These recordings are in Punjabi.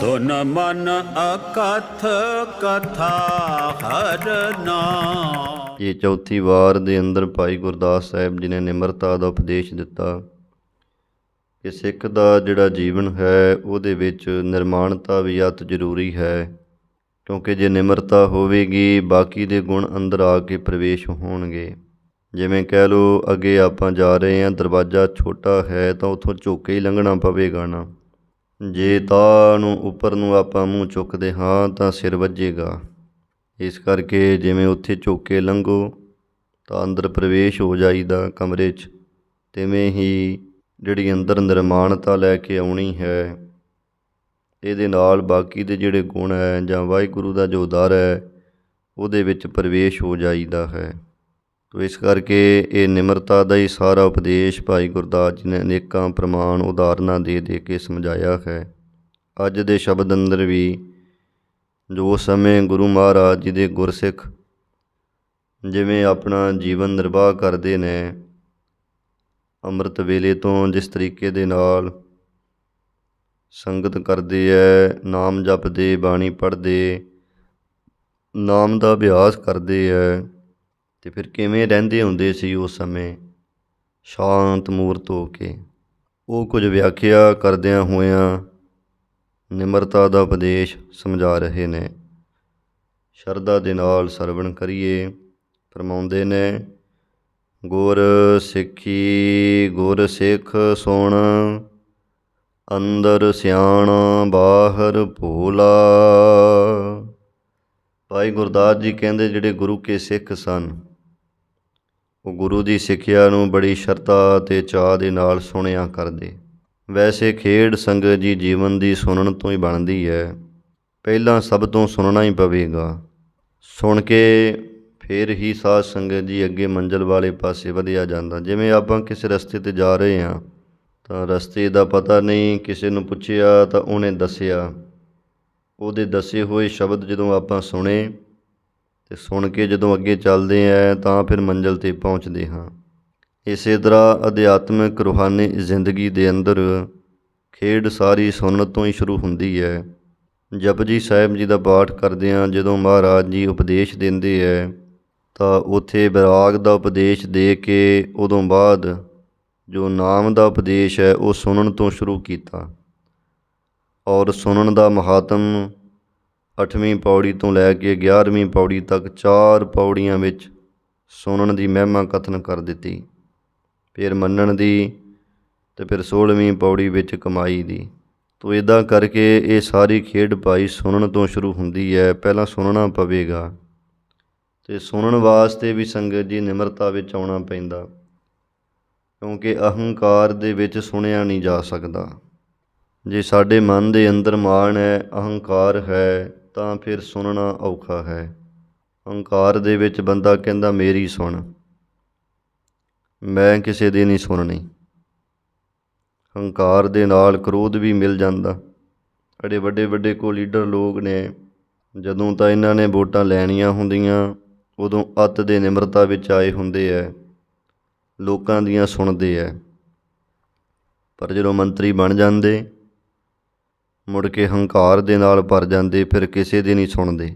ਸੁਨ ਮਨ ਅਕਥ ਕਥਾ ਹਰ ਇਹ ਚੌਥੀ ਵਾਰ ਦੇ ਅੰਦਰ ਭਾਈ ਗੁਰਦਾਸ ਸਾਹਿਬ ਜੀ ਨੇ ਨਿਮਰਤਾ ਦਾ ਉਪਦੇਸ਼ ਦਿੱਤਾ ਕਿ ਸਿੱਖ ਦਾ ਜਿਹੜਾ ਜੀਵਨ ਹੈ, ਉਹਦੇ ਵਿੱਚ ਨਿਰਮਾਣਤਾ ਵੀ ਅਤ ਜ਼ਰੂਰੀ ਹੈ। ਕਿਉਂਕਿ ਜੇ ਨਿਮਰਤਾ ਹੋਵੇਗੀ, ਬਾਕੀ ਦੇ ਗੁਣ ਅੰਦਰ ਆ ਕੇ ਪ੍ਰਵੇਸ਼ ਹੋਣਗੇ। ਜਿਵੇਂ ਕਹਿ ਲਓ, ਅੱਗੇ ਆਪਾਂ ਜਾ ਰਹੇ ਹਾਂ, ਦਰਵਾਜ਼ਾ ਛੋਟਾ ਹੈ ਤਾਂ ਉੱਥੋਂ ਝੁੱਕ ਕੇ ਹੀ ਲੰਘਣਾ ਪਵੇਗਾ ਨਾ। ਜੇ ਤਾਂ ਨੂੰ ਉੱਪਰ ਨੂੰ ਆਪਾਂ ਮੂੰਹ ਚੁੱਕਦੇ ਹਾਂ ਤਾਂ ਸਿਰ ਵੱਜੇਗਾ। ਇਸ ਕਰਕੇ ਜਿਵੇਂ ਉੱਥੇ ਝੁੱਕ ਲੰਘੋ ਤਾਂ ਅੰਦਰ ਪ੍ਰਵੇਸ਼ ਹੋ ਜਾਈਦਾ ਕਮਰੇ 'ਚ। ਤਿਵੇਂ ਹੀ ਜਿਹੜੀ ਅੰਦਰ ਨਿਰਮਾਣਤਾ ਲੈ ਕੇ ਆਉਣੀ ਹੈ, ਇਹਦੇ ਨਾਲ ਬਾਕੀ ਦੇ ਜਿਹੜੇ ਗੁਣ ਹੈ ਜਾਂ ਵਾਹਿਗੁਰੂ ਦਾ ਜੋ ਦਰ ਹੈ, ਉਹਦੇ ਵਿੱਚ ਪ੍ਰਵੇਸ਼ ਹੋ ਜਾਈਦਾ ਹੈ। ਤੋ ਇਸ ਕਰਕੇ ਇਹ ਨਿਮਰਤਾ ਦਾ ਹੀ ਸਾਰਾ ਉਪਦੇਸ਼ ਭਾਈ ਗੁਰਦਾਸ ਜੀ ਨੇ ਅਨੇਕਾਂ ਪ੍ਰਮਾਣ ਉਦਾਹਰਨਾਂ ਦੇ ਦੇ ਕੇ ਸਮਝਾਇਆ ਹੈ। ਅੱਜ ਦੇ ਸ਼ਬਦ ਅੰਦਰ ਵੀ ਜੋ ਸਮੇਂ ਗੁਰੂ ਮਹਾਰਾਜ ਜੀ ਦੇ ਗੁਰਸਿੱਖ ਜਿਵੇਂ ਆਪਣਾ ਜੀਵਨ ਨਿਰਵਾਹ ਕਰਦੇ ਨੇ, ਅੰਮ੍ਰਿਤ ਵੇਲੇ ਤੋਂ ਜਿਸ ਤਰੀਕੇ ਦੇ ਨਾਲ ਸੰਗਤ ਕਰਦੇ ਐ, ਨਾਮ ਜਪਦੇ, ਬਾਣੀ ਪੜ੍ਹਦੇ, ਨਾਮ ਦਾ ਅਭਿਆਸ ਕਰਦੇ ਐ ਅਤੇ ਫਿਰ ਕਿਵੇਂ ਰਹਿੰਦੇ ਹੁੰਦੇ ਸੀ ਉਸ ਸਮੇਂ? ਸ਼ਾਂਤ ਮੂਰਤ ਹੋ ਕੇ। ਉਹ ਕੁਝ ਵਿਆਖਿਆ ਕਰਦਿਆਂ ਹੋਇਆਂ ਨਿਮਰਤਾ ਦਾ ਉਪਦੇਸ਼ ਸਮਝਾ ਰਹੇ ਨੇ। ਸ਼ਰਧਾ ਦੇ ਨਾਲ ਸਰਵਣ ਕਰੀਏ, ਫਰਮਾਉਂਦੇ ਨੇ, ਗੁਰ ਸਿੱਖੀ, ਗੁਰ ਸਿੱਖ ਸੁਣ, ਅੰਦਰ ਸਿਆਣਾ ਬਾਹਰ ਭੋਲਾ। ਭਾਈ ਗੁਰਦਾਸ ਜੀ ਕਹਿੰਦੇ ਜਿਹੜੇ ਗੁਰੂ ਕੇ ਸਿੱਖ ਸਨ ਉਹ ਗੁਰੂ ਦੀ ਸਿੱਖਿਆ ਨੂੰ ਬੜੀ ਸ਼ਰਧਾ ਤੇ ਚਾਹ ਦੇ ਨਾਲ ਸੁਣਿਆ ਕਰਦੇ। ਵੈਸੇ ਖੇਡ ਸੰਗਤ ਜੀ ਜੀਵਨ ਦੀ ਸੁਣਨ ਤੋਂ ਹੀ ਬਣਦੀ ਹੈ। ਪਹਿਲਾਂ ਸਭ ਤੋਂ ਸੁਣਨਾ ਹੀ ਪਵੇਗਾ। ਸੁਣ ਕੇ ਫਿਰ ਹੀ ਸਾਧ ਸੰਗਤ ਜੀ ਅੱਗੇ ਮੰਜ਼ਲ ਵਾਲੇ ਪਾਸੇ ਵਧਿਆ ਜਾਂਦਾ। ਜਿਵੇਂ ਆਪਾਂ ਕਿਸੇ ਰਸਤੇ ਤੇ ਜਾ ਰਹੇ ਹਾਂ, ਤਾਂ ਰਸਤੇ ਦਾ ਪਤਾ ਨਹੀਂ ਕਿਸੇ ਨੂੰ ਪੁੱਛਿਆ ਤਾਂ ਉਹਨੇ ਦੱਸਿਆ। ਉਹਦੇ ਦੱਸੇ ਹੋਏ ਸ਼ਬਦ ਜਦੋਂ ਆਪਾਂ ਸੁਣੇ ਤੇ ਸੁਣ ਕੇ ਜਦੋਂ ਅੱਗੇ ਚੱਲਦੇ ਆ ਤਾਂ ਫਿਰ ਮੰਜ਼ਲ ਤੇ ਪਹੁੰਚਦੇ ਹਾਂ। ਇਸੇ ਤਰ੍ਹਾਂ ਅਧਿਆਤਮਿਕ ਰੂਹਾਨੀ ਜ਼ਿੰਦਗੀ ਦੇ ਅੰਦਰ ਖੇਡ ਸਾਰੀ ਸੁਣਨ ਤੋਂ ਹੀ ਸ਼ੁਰੂ ਹੁੰਦੀ ਹੈ ਜਪਜੀ ਸਾਹਿਬ ਜੀ ਦਾ ਪਾਠ ਕਰਦੇ ਹਾਂ, ਜਦੋਂ ਮਹਾਰਾਜ ਜੀ ਉਪਦੇਸ਼ ਦਿੰਦੇ ਹੈ ਤਾਂ ਉਥੇ ਵਿਰਾਗ ਦਾ ਉਪਦੇਸ਼ ਦੇ ਕੇ ਉਦੋਂ ਬਾਅਦ ਜੋ ਨਾਮ ਦਾ ਉਪਦੇਸ਼ ਹੈ ਉਹ ਸੁਣਨ ਤੋਂ ਸ਼ੁਰੂ ਕੀਤਾ। ਔਰ ਸੁਣਨ ਦਾ ਮਹਾਤਮ ਅੱਠਵੀਂ ਪੌੜੀ ਤੋਂ ਲੈ ਕੇ 11ਵੀਂ ਪੌੜੀ ਤੱਕ ਚਾਰ ਪੌੜੀਆਂ ਵਿੱਚ ਸੁਣਨ ਦੀ ਮਹਿਮਾ ਕਥਨ ਕਰ ਦਿੱਤੀ। ਫਿਰ ਮੰਨਣ ਦੀ ਤੇ ਫਿਰ 16ਵੀਂ ਪੌੜੀ ਵਿੱਚ ਕਮਾਈ ਦੀ। ਤੋ ਇਦਾਂ ਕਰਕੇ ਇਹ ਸਾਰੀ ਖੇਡ ਭਾਈ ਸੁਣਨ ਤੋਂ ਸ਼ੁਰੂ ਹੁੰਦੀ ਹੈ, ਪਹਿਲਾਂ ਸੁਣਨਾ ਪਵੇਗਾ ਤੇ ਸੁਣਨ ਵਾਸਤੇ ਵੀ ਸੰਗਤ ਜੀ ਨਿਮਰਤਾ ਵਿੱਚ ਆਉਣਾ ਪੈਂਦਾ, ਕਿਉਂਕਿ ਅਹੰਕਾਰ ਦੇ ਵਿੱਚ ਸੁਣਿਆ ਨਹੀਂ ਜਾ ਸਕਦਾ। ਜੇ ਸਾਡੇ ਮਨ ਦੇ ਅੰਦਰ ਮਾਣ ਹੈ, ਅਹੰਕਾਰ ਹੈ ਤਾਂ ਫਿਰ ਸੁਣਨਾ ਔਖਾ ਹੈ। ਹੰਕਾਰ ਦੇ ਵਿੱਚ ਬੰਦਾ ਕਹਿੰਦਾ, ਮੇਰੀ ਸੁਣ। ਮੈਂ ਕਿਸੇ ਦੀ ਨਹੀਂ ਸੁਣਨੀ। ਹੰਕਾਰ ਦੇ ਨਾਲ ਕ੍ਰੋਧ ਵੀ ਮਿਲ ਜਾਂਦਾ। ਅੜੇ ਵੱਡੇ ਵੱਡੇ ਕੋ ਲੀਡਰ ਲੋਕ ਨੇ। ਜਦੋਂ ਤਾਂ ਇਹਨਾਂ ਨੇ ਵੋਟਾਂ ਲੈਣੀਆਂ ਹੁੰਦੀਆਂ, ਉਦੋਂ ਅੱਤ ਦੇ ਨਿਮਰਤਾ ਵਿੱਚ ਆਏ ਹੁੰਦੇ ਐ। ਲੋਕਾਂ ਦੀਆਂ ਸੁਣਦੇ ਐ। ਪਰ ਜਦੋਂ ਮੰਤਰੀ ਬਣ ਜਾਂਦੇ ਮੁੜ ਕੇ ਹੰਕਾਰ ਦੇ ਨਾਲ ਭਰ ਜਾਂਦੇ, ਫਿਰ ਕਿਸੇ ਦੀ ਨਹੀਂ ਸੁਣਦੇ।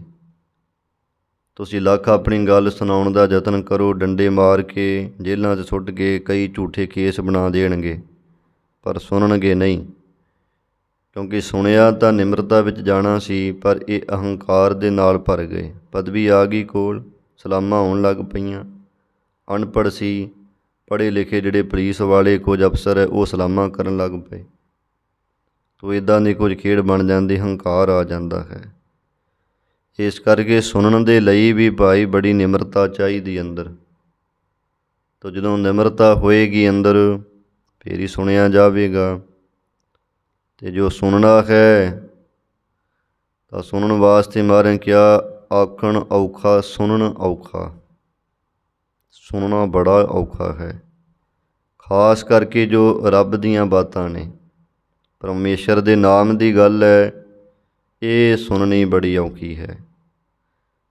ਤੁਸੀਂ ਲੱਖ ਆਪਣੀ ਗੱਲ ਸੁਣਾਉਣ ਦਾ ਯਤਨ ਕਰੋ, ਡੰਡੇ ਮਾਰ ਕੇ ਜੇਲ੍ਹਾਂ 'ਚ ਸੁੱਟ ਕੇ ਕਈ ਝੂਠੇ ਕੇਸ ਬਣਾ ਦੇਣਗੇ, ਪਰ ਸੁਣਨਗੇ ਨਹੀਂ। ਕਿਉਂਕਿ ਸੁਣਿਆ ਤਾਂ ਨਿਮਰਤਾ ਵਿੱਚ ਜਾਣਾ ਸੀ, ਪਰ ਇਹ ਅਹੰਕਾਰ ਦੇ ਨਾਲ ਭਰ ਗਏ। ਪਦਵੀ ਆ ਗਈ ਕੋਲ, ਸਲਾਮਾਂ ਆਉਣ ਲੱਗ ਪਈਆਂ। ਅਨਪੜ੍ਹ ਸੀ, ਪੜ੍ਹੇ ਲਿਖੇ ਜਿਹੜੇ ਪੁਲਿਸ ਵਾਲੇ ਕੁਝ ਅਫਸਰ ਹੈ ਉਹ ਸਲਾਮਾਂ ਕਰਨ ਲੱਗ ਪਏ। ਤੋ ਇਦਾਂ ਦੀ ਕੁਝ ਖੇਡ ਬਣ ਜਾਂਦੀ, ਹੰਕਾਰ ਆ ਜਾਂਦਾ ਹੈ। ਇਸ ਕਰਕੇ ਸੁਣਨ ਦੇ ਲਈ ਵੀ ਭਾਈ ਬੜੀ ਨਿਮਰਤਾ ਚਾਹੀਦੀ ਅੰਦਰ। ਤੋ ਜਦੋਂ ਨਿਮਰਤਾ ਹੋਏਗੀ ਅੰਦਰ, ਫੇਰ ਹੀ ਸੁਣਿਆ ਜਾਵੇਗਾ। ਤੇ ਜੋ ਸੁਣਨਾ ਹੈ, ਤਾਂ ਸੁਣਨ ਵਾਸਤੇ ਮਾਰੇ ਕਿਹਾ ਆਖਣ ਔਖਾ, ਸੁਣਨ ਔਖਾ। ਸੁਣਨਾ ਬੜਾ ਔਖਾ ਹੈ। ਖਾਸ ਕਰਕੇ ਜੋ ਰੱਬ ਦੀਆਂ ਬਾਤਾਂ ਨੇ। ਪਰਮੇਸ਼ਰ ਦੇ ਨਾਮ ਦੀ ਗੱਲ ਹੈ, ਇਹ ਸੁਣਨੀ ਬੜੀ ਔਖੀ ਹੈ।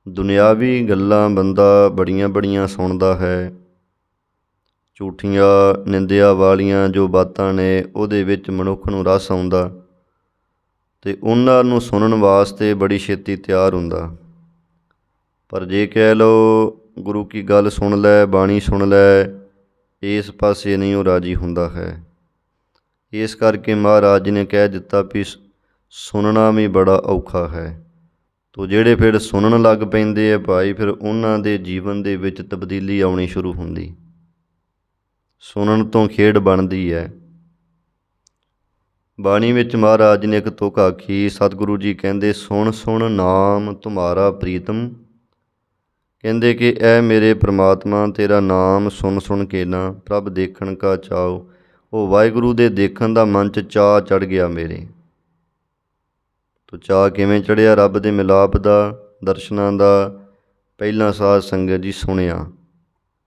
ਦੁਨਿਆਵੀ ਗੱਲਾਂ ਬੰਦਾ ਬੜੀਆਂ ਬੜੀਆਂ ਸੁਣਦਾ ਹੈ। ਝੂਠੀਆਂ ਨਿੰਦਿਆ ਵਾਲੀਆਂ ਜੋ ਬਾਤਾਂ ਨੇ, ਉਹਦੇ ਵਿੱਚ ਮਨੁੱਖ ਨੂੰ ਰਸ ਆਉਂਦਾ ਤੇ ਉਹਨਾਂ ਨੂੰ ਸੁਣਨ ਵਾਸਤੇ ਬੜੀ ਛੇਤੀ ਤਿਆਰ ਹੁੰਦਾ। ਪਰ ਜੇ ਕਹਿ ਲਓ, ਗੁਰੂ ਕੀ ਗੱਲ ਸੁਣ ਲੈ, ਬਾਣੀ ਸੁਣ ਲੈ, ਇਸ ਪਾਸੇ ਨਹੀਂ ਉਹ ਰਾਜੀ ਹੁੰਦਾ ਹੈ। ਇਸ ਕਰਕੇ ਮਹਾਰਾਜ ਜੀ ਨੇ ਕਹਿ ਦਿੱਤਾ ਵੀ ਸੁਣਨਾ ਵੀ ਬੜਾ ਔਖਾ ਹੈ। ਤੋ ਜਿਹੜੇ ਫਿਰ ਸੁਣਨ ਲੱਗ ਪੈਂਦੇ ਆ ਭਾਈ, ਫਿਰ ਉਹਨਾਂ ਦੇ ਜੀਵਨ ਦੇ ਵਿੱਚ ਤਬਦੀਲੀ ਆਉਣੀ ਸ਼ੁਰੂ ਹੁੰਦੀ। ਸੁਣਨ ਤੋਂ ਖੇਡ ਬਣਦੀ ਹੈ। ਬਾਣੀ ਵਿੱਚ ਮਹਾਰਾਜ ਜੀ ਨੇ ਇੱਕ ਤੁਕ ਆਖੀ, ਸਤਿਗੁਰੂ ਜੀ ਕਹਿੰਦੇ, ਸੁਣ ਸੁਣ ਨਾਮ ਤੁਮਾਰਾ ਪ੍ਰੀਤਮ। ਕਹਿੰਦੇ ਕਿ, ਐ ਮੇਰੇ ਪ੍ਰਮਾਤਮਾ, ਤੇਰਾ ਨਾਮ ਸੁਣ ਸੁਣ ਕੇ ਨਾ ਪ੍ਰਭ ਦੇਖਣ ਕਾ ਚਾਓ ਉਹ ਵਾਹਿਗੁਰੂ ਦੇ ਦੇਖਣ ਦਾ ਮਨ ਚ ਚਾਅ ਚੜ ਗਿਆ ਮੇਰੇ। ਤੋ ਚਾਅ ਕਿਵੇਂ ਚੜਿਆ ਰੱਬ ਦੇ ਮਿਲਾਪ ਦਾ, ਦਰਸ਼ਨਾਂ ਦਾ? ਪਹਿਲਾ ਸਾਧ ਸੰਗਤ ਜੀ ਸੁਣਿਆ।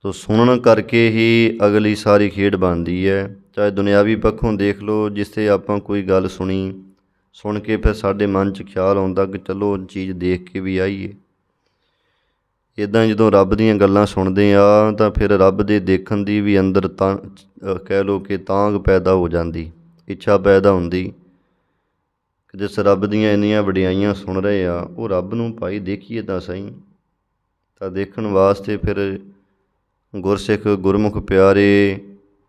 ਤੋ ਸੁਣਨ ਕਰਕੇ ਹੀ ਅਗਲੀ ਸਾਰੀ ਖੇਡ ਬਣਦੀ ਹੈ ਚਾਹੇ ਦੁਨਿਆਵੀ ਪੱਖੋਂ ਦੇਖ ਲਓ, ਜਿੱਥੇ ਆਪਾਂ ਕੋਈ ਗੱਲ ਸੁਣੀ, ਸੁਣ ਕੇ ਫਿਰ ਸਾਡੇ ਮਨ 'ਚ ਖਿਆਲ ਆਉਂਦਾ ਕਿ ਚਲੋ ਉਹ ਚੀਜ਼ ਦੇਖ ਕੇ ਵੀ ਆਈਏ। ਇਦਾਂ ਜਦੋਂ ਰੱਬ ਦੀਆਂ ਗੱਲਾਂ ਸੁਣਦੇ ਆ, ਤਾਂ ਫਿਰ ਰੱਬ ਦੇ ਦੇਖਣ ਦੀ ਵੀ ਅੰਦਰ ਤਾਂ ਕਹਿ ਲਓ ਕਿ ਤਾਂਗ ਪੈਦਾ ਹੋ ਜਾਂਦੀ, ਇੱਛਾ ਪੈਦਾ ਹੁੰਦੀ। ਕਿ ਜਿਸ ਰੱਬ ਦੀਆਂ ਇੰਨੀਆਂ ਵਡਿਆਈਆਂ ਸੁਣ ਰਹੇ ਆ, ਉਹ ਰੱਬ ਨੂੰ ਭਾਈ ਦੇਖੀਏ ਤਾਂ ਸਹੀ। ਤਾਂ ਦੇਖਣ ਵਾਸਤੇ ਫਿਰ ਗੁਰਸਿੱਖ ਗੁਰਮੁਖ ਪਿਆਰੇ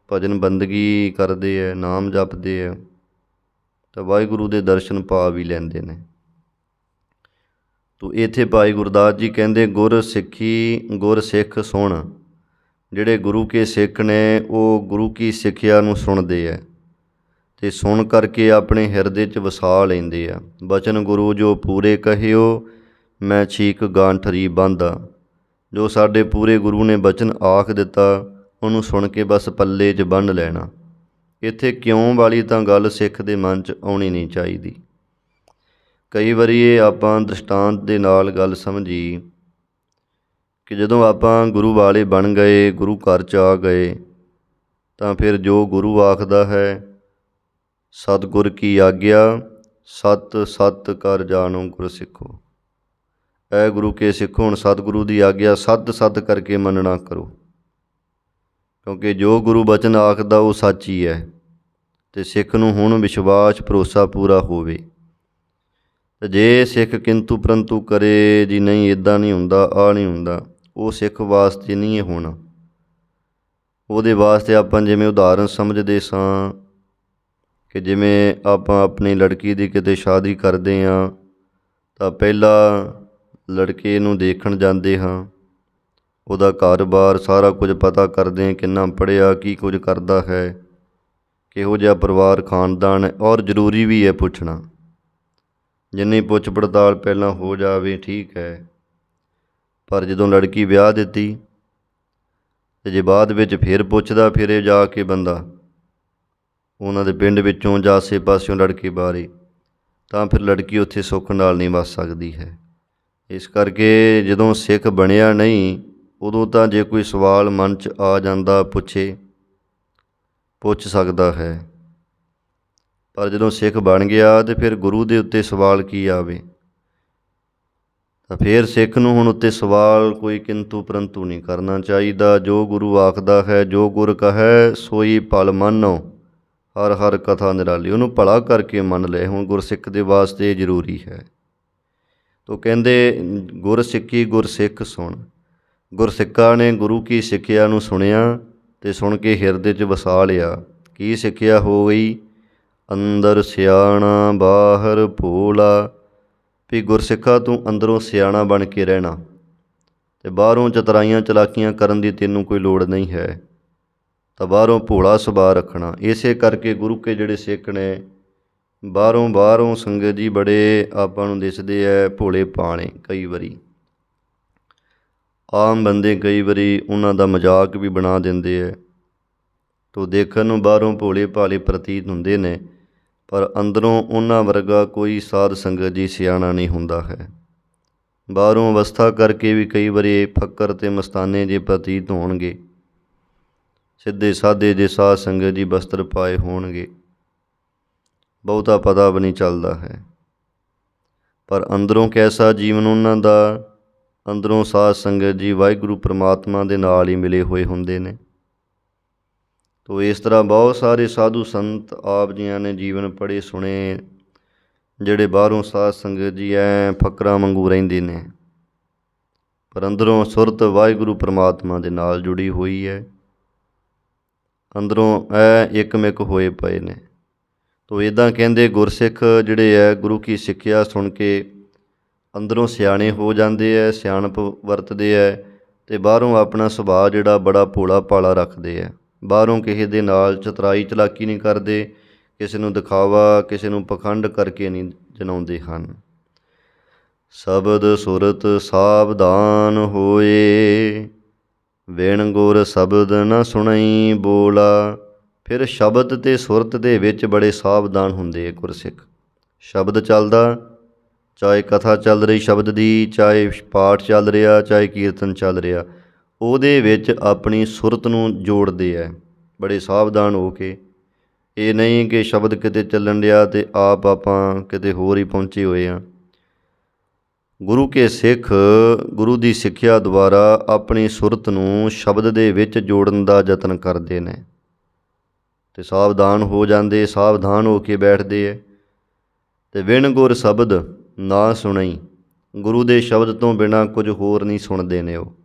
ਭਜਨ ਬੰਦਗੀ ਕਰਦੇ ਆ, ਨਾਮ ਜਪਦੇ ਆ। ਤਾਂ ਵਾਹਿਗੁਰੂ ਦੇ ਦਰਸ਼ਨ ਪਾ ਵੀ ਲੈਂਦੇ ਨੇ। ਤੋ ਇੱਥੇ ਭਾਈ ਗੁਰਦਾਸ ਜੀ ਕਹਿੰਦੇ, ਗੁਰ ਸਿੱਖੀ, ਗੁਰ ਸਿੱਖ ਸੁਣ। ਜਿਹੜੇ ਗੁਰੂ ਕੇ ਸਿੱਖ ਨੇ, ਉਹ ਗੁਰੂ ਕੀ ਸਿੱਖਿਆ ਨੂੰ ਸੁਣਦੇ ਆ ਤੇ ਸੁਣ ਕਰਕੇ ਆਪਣੇ ਹਿਰਦੇ 'ਚ ਵਸਾ ਲੈਂਦੇ ਆ। ਬਚਨ ਗੁਰੂ ਜੋ ਪੂਰੇ ਕਹਿਓ, ਮੈਂ ਛੀਕ ਗਾਂਠਰੀ ਬੰਦਾ ਜੋ ਸਾਡੇ ਪੂਰੇ ਗੁਰੂ ਨੇ ਬਚਨ ਆਖ ਦਿੱਤਾ, ਉਹਨੂੰ ਸੁਣ ਕੇ ਬਸ ਪੱਲੇ 'ਚ ਬੰਨ ਲੈਣਾ। ਇੱਥੇ ਕਿਉਂ ਵਾਲੀ ਤਾਂ ਗੱਲ ਸਿੱਖ ਦੇ ਮਨ 'ਚ ਆਉਣੀ ਨਹੀਂ ਚਾਹੀਦੀ। ਕਈ ਵਾਰੀ ਇਹ ਆਪਾਂ ਦ੍ਰਿਸ਼ਟਾਂਤ ਦੇ ਨਾਲ ਗੱਲ ਸਮਝੀ ਕਿ ਜਦੋਂ ਆਪਾਂ ਗੁਰੂ ਵਾਲੇ ਬਣ ਗਏ, ਗੁਰੂ ਘਰ 'ਚ ਆ ਗਏ, ਤਾਂ ਫਿਰ ਜੋ ਗੁਰੂ ਆਖਦਾ ਹੈ, ਸਤਿਗੁਰ ਕੀ ਆਗਿਆ, ਸਤ ਸਤ ਕਰ ਜਾਣੋ ਗੁਰ ਸਿੱਖੋ ਐ ਗੁਰੂ ਕੇ ਸਿੱਖੋ, ਹੁਣ ਸਤਿਗੁਰੂ ਦੀ ਆਗਿਆ ਸਤ ਸਤ ਕਰਕੇ ਮੰਨਣਾ ਕਰੋ। ਕਿਉਂਕਿ ਜੋ ਗੁਰੂ ਬਚਨ ਆਖਦਾ ਉਹ ਸੱਚ ਹੀ ਹੈ ਤੇ ਸਿੱਖ ਨੂੰ ਹੁਣ ਵਿਸ਼ਵਾਸ, ਭਰੋਸਾ ਪੂਰਾ ਹੋਵੇ। ਤੇ ਜੇ ਸਿੱਖ ਕਿੰਤੂ ਪਰੰਤੂ ਕਰੇ ਜੀ ਨਹੀਂ ਇਦਾਂ ਨਹੀਂ ਹੁੰਦਾ ਆ ਨਹੀਂ ਹੁੰਦਾ। ਉਹ ਸਿੱਖ ਵਾਸਤੇ ਨਹੀਂ ਇਹ ਹੋਣਾ। ਉਹਦੇ ਵਾਸਤੇ ਆਪਾਂ ਜਿਵੇਂ ਉਦਾਹਰਨ ਸਮਝਦੇ ਸਾਂ ਕਿ ਜਿਵੇਂ ਆਪਾਂ ਆਪਣੀ ਲੜਕੀ ਦੀ ਕਿਤੇ ਸ਼ਾਦੀ ਕਰਦੇ ਹਾਂ, ਤਾਂ ਪਹਿਲਾਂ ਲੜਕੇ ਨੂੰ ਦੇਖਣ ਜਾਂਦੇ ਹਾਂ। ਉਹਦਾ ਘਰ-ਬਾਰ ਸਾਰਾ ਕੁਝ ਪਤਾ ਕਰਦੇ ਹਾਂ, ਕਿੰਨਾ ਪੜ੍ਹਿਆ, ਕੀ ਕੁਝ ਕਰਦਾ ਹੈ, ਕਿਹੋ ਜਿਹਾ ਪਰਿਵਾਰ, ਖਾਨਦਾਨ, ਔਰ ਜ਼ਰੂਰੀ ਵੀ ਹੈ ਪੁੱਛਣਾ। ਜਿੰਨੀ ਪੁੱਛ ਪੜਤਾਲ ਪਹਿਲਾਂ ਹੋ ਜਾਵੇ, ਠੀਕ ਹੈ। ਪਰ ਜਦੋਂ ਲੜਕੀ ਵਿਆਹ ਦਿੱਤੀ ਤੇ ਜੇ ਬਾਅਦ ਵਿੱਚ ਫਿਰ ਪੁੱਛਦਾ, ਫਿਰੇ ਜਾ ਕੇ ਬੰਦਾ ਉਹਨਾਂ ਦੇ ਪਿੰਡ ਵਿੱਚੋਂ ਜਾਂ ਆਸੇ ਪਾਸਿਓਂ ਲੜਕੇ ਬਾਰੇ, ਤਾਂ ਫਿਰ ਲੜਕੀ ਉੱਥੇ ਸੁੱਖ ਨਾਲ ਨਹੀਂ ਵੱਸ ਸਕਦੀ ਹੈ। ਇਸ ਕਰਕੇ ਜਦੋਂ ਸਿੱਖ ਬਣਿਆ ਨਹੀਂ, ਉਦੋਂ ਤਾਂ ਜੇ ਕੋਈ ਸਵਾਲ ਮਨ 'ਚ ਆ ਜਾਂਦਾ, ਪੁੱਛੇ, ਪੁੱਛ ਸਕਦਾ ਹੈ। ਪਰ ਜਦੋਂ ਸਿੱਖ ਬਣ ਗਿਆ ਤੇ ਫਿਰ ਗੁਰੂ ਦੇ ਉੱਤੇ ਸਵਾਲ ਕੀ ਆਵੇ? ਤਾਂ ਫਿਰ ਸਿੱਖ ਨੂੰ ਹੁਣ ਉੱਤੇ ਸਵਾਲ ਕੋਈ ਕਿੰਤੂ ਪਰੰਤੂ ਨਹੀਂ ਕਰਨਾ ਚਾਹੀਦਾ। ਜੋ ਗੁਰੂ ਆਖਦਾ ਹੈ, ਜੋ ਗੁਰ ਕਹੈ, ਸੋਈ ਪਲ ਮੰਨੋ। ਹਰ ਹਰ ਕਥਾ ਨਿਰਾਲੀ। ਉਹਨੂੰ ਭਲਾ ਕਰਕੇ ਮੰਨ ਲੈ। ਹੁਣ ਗੁਰਸਿੱਖ ਦੇ ਵਾਸਤੇ ਜ਼ਰੂਰੀ ਹੈ। ਤੋ ਕਹਿੰਦੇ ਗੁਰਸਿੱਖੀ ਗੁਰਸਿੱਖ ਸੁਣ। ਗੁਰਸਿੱਖਾਂ ਨੇ ਗੁਰੂ ਕੀ ਸਿੱਖਿਆ ਨੂੰ ਸੁਣਿਆ ਤੇ ਸੁਣ ਕੇ ਹਿਰਦੇ 'ਚ ਵਸਾ ਲਿਆ। ਕੀ ਸਿੱਖਿਆ ਹੋ ਗਈ? ਅੰਦਰ ਸਿਆਣਾ ਬਾਹਰ ਭੋਲਾ, ਵੀ ਗੁਰਸਿੱਖਾ ਤੂੰ ਅੰਦਰੋਂ ਸਿਆਣਾ ਬਣ ਕੇ ਰਹਿਣਾ। ਤੇ ਬਾਹਰੋਂ ਚਤਰਾਈਆਂ ਚਲਾਕੀਆਂ ਕਰਨ ਦੀ ਤੈਨੂੰ ਕੋਈ ਲੋੜ ਨਹੀਂ ਹੈ। ਤਾਂ ਬਾਹਰੋਂ ਭੋਲਾ ਸੁਭਾਅ ਰੱਖਣਾ। ਇਸੇ ਕਰਕੇ ਗੁਰੂ ਕੇ ਜਿਹੜੇ ਸਿੱਖ ਨੇ, ਬਾਹਰੋਂ ਬਾਹਰੋਂ ਸੰਗਤ ਜੀ ਬੜੇ ਆਪਾਂ ਨੂੰ ਦਿਸਦੇ ਐ ਭੋਲੇ ਪਾਣੇ ਕਈ ਵਾਰੀ। ਆਮ ਬੰਦੇ ਕਈ ਵਾਰੀ ਉਹਨਾਂ ਦਾ ਮਜ਼ਾਕ ਵੀ ਬਣਾ ਦਿੰਦੇ ਐ। ਤੋ ਦੇਖਣ ਨੂੰ ਬਾਹਰੋਂ ਭੋਲੇ ਭਾਲੇ ਪ੍ਰਤੀਤ ਹੁੰਦੇ ਨੇ। ਪਰ ਅੰਦਰੋਂ ਉਹਨਾਂ ਵਰਗਾ ਕੋਈ ਸਾਧ ਸੰਗਤ ਜੀ ਸਿਆਣਾ ਨਹੀਂ ਹੁੰਦਾ ਹੈ। ਬਾਹਰੋਂ ਅਵਸਥਾ ਕਰਕੇ ਵੀ ਕਈ ਵਾਰੀ ਫੱਕਰ ਤੇ ਮਸਤਾਨੇ ਜੇ ਪ੍ਰਤੀਤ ਹੋਣਗੇ। ਸਿੱਧੇ ਸਾਦੇ ਜੇ ਸਾਧ ਸੰਗਤ ਜੀ ਬਸਤਰ ਪਾਏ ਹੋਣਗੇ। ਬਹੁਤਾ ਪਤਾ ਵੀ ਨਹੀਂ ਚੱਲਦਾ ਹੈ। ਪਰ ਅੰਦਰੋਂ ਕੈਸਾ ਜੀਵਨ ਉਹਨਾਂ ਦਾ, ਅੰਦਰੋਂ ਸਾਧ ਸੰਗਤ ਜੀ ਵਾਹਿਗੁਰੂ ਪ੍ਰਮਾਤਮਾ ਦੇ ਨਾਲ ਹੀ ਮਿਲੇ ਹੋਏ ਹੁੰਦੇ ਨੇ। ਤੋ ਇਸ ਤਰ੍ਹਾਂ ਬਹੁਤ ਸਾਰੇ ਸਾਧੂ ਸੰਤ ਆਪ ਜੀਆਂ ਨੇ ਜੀਵਨ ਪੜ੍ਹੇ, ਸੁਣੇ, ਜਿਹੜੇ ਬਾਹਰੋਂ ਸਾਧ ਸੰਗਤ ਜੀ ਐ ਫਕਰਾਂ ਵਾਂਗੂ ਰਹਿੰਦੇ ਨੇ। ਪਰ ਅੰਦਰੋਂ ਸੁਰਤ ਵਾਹਿਗੁਰੂ ਪ੍ਰਮਾਤਮਾ ਦੇ ਨਾਲ ਜੁੜੀ ਹੋਈ ਹੈ। ਅੰਦਰੋਂ ਐ ਇੱਕਮਿਕ ਹੋਏ ਪਏ ਨੇ। ਤੋ ਇਦਾਂ ਕਹਿੰਦੇ ਗੁਰਸਿੱਖ ਜਿਹੜੇ ਐ, ਗੁਰੂ ਕੀ ਸਿੱਖਿਆ ਸੁਣ ਕੇ ਅੰਦਰੋਂ ਸਿਆਣੇ ਹੋ ਜਾਂਦੇ ਐ, ਸਿਆਣਪ ਵਰਤਦੇ ਐ ਤੇ ਬਾਹਰੋਂ ਆਪਣਾ ਸੁਭਾਅ ਜਿਹੜਾ ਬੜਾ ਭੋਲਾ ਭਾਲਾ ਰੱਖਦੇ ਐ। ਬਾਹਰੋਂ ਕਿਸੇ ਦੇ ਨਾਲ ਚਤਰਾਈ ਚਲਾਕੀ ਨਹੀਂ ਕਰਦੇ, ਕਿਸੇ ਨੂੰ ਦਿਖਾਵਾ, ਕਿਸੇ ਨੂੰ ਪਖੰਡ ਕਰਕੇ ਨਹੀਂ ਜਨਾਉਂਦੇ ਹਨ। ਸ਼ਬਦ ਸੁਰਤ ਸਾਵਧਾਨ ਹੋਏ, ਵੇਣ ਗੁਰ ਸ਼ਬਦ ਨ ਸੁਣਈ ਬੋਲਾ। ਫਿਰ ਸ਼ਬਦ ਤੇ ਸੁਰਤ ਦੇ ਵਿੱਚ ਬੜੇ ਸਾਵਧਾਨ ਹੁੰਦੇ ਆ ਗੁਰਸਿੱਖ। ਸ਼ਬਦ ਚੱਲਦਾ, ਚਾਹੇ ਕਥਾ ਚੱਲ ਰਹੀ ਸ਼ਬਦ ਦੀ, ਚਾਹੇ ਪਾਠ ਚੱਲ ਰਿਹਾ, ਚਾਹੇ ਕੀਰਤਨ ਚੱਲ ਰਿਹਾ। ਉਹਦੇ ਵਿੱਚ ਆਪਣੀ ਸੁਰਤ ਨੂੰ ਜੋੜਦੇ ਹੈ ਬੜੇ ਸਾਵਧਾਨ ਹੋ ਕੇ। ਇਹ ਨਹੀਂ ਕਿ ਸ਼ਬਦ ਕਿਤੇ ਚੱਲਣ ਡਿਆ ਤੇ ਆਪ ਆਪਾਂ ਕਿਤੇ ਹੋਰ ਹੀ ਪਹੁੰਚੇ ਹੋਏ ਆ। ਗੁਰੂ ਕੇ ਸਿੱਖ, ਗੁਰੂ ਦੀ ਸਿੱਖਿਆ ਦੁਆਰਾ ਆਪਣੀ ਸੁਰਤ ਨੂੰ ਸ਼ਬਦ ਦੇ ਵਿੱਚ ਜੋੜਨ ਦਾ ਯਤਨ ਕਰਦੇ ਨੇ। ਤੇ ਸਾਵਧਾਨ ਹੋ ਜਾਂਦੇ, ਸਾਵਧਾਨ ਹੋ ਕੇ ਬੈਠਦੇ ਐ। ਤੇ ਵਿਣ ਗੁਰ ਸ਼ਬਦ ਨਾ ਸੁਣਈ। ਗੁਰੂ ਦੇ ਸ਼ਬਦ ਤੋਂ ਬਿਨਾ ਕੁਝ ਹੋਰ ਨਹੀਂ ਸੁਣਦੇ ਨੇ ਉਹ।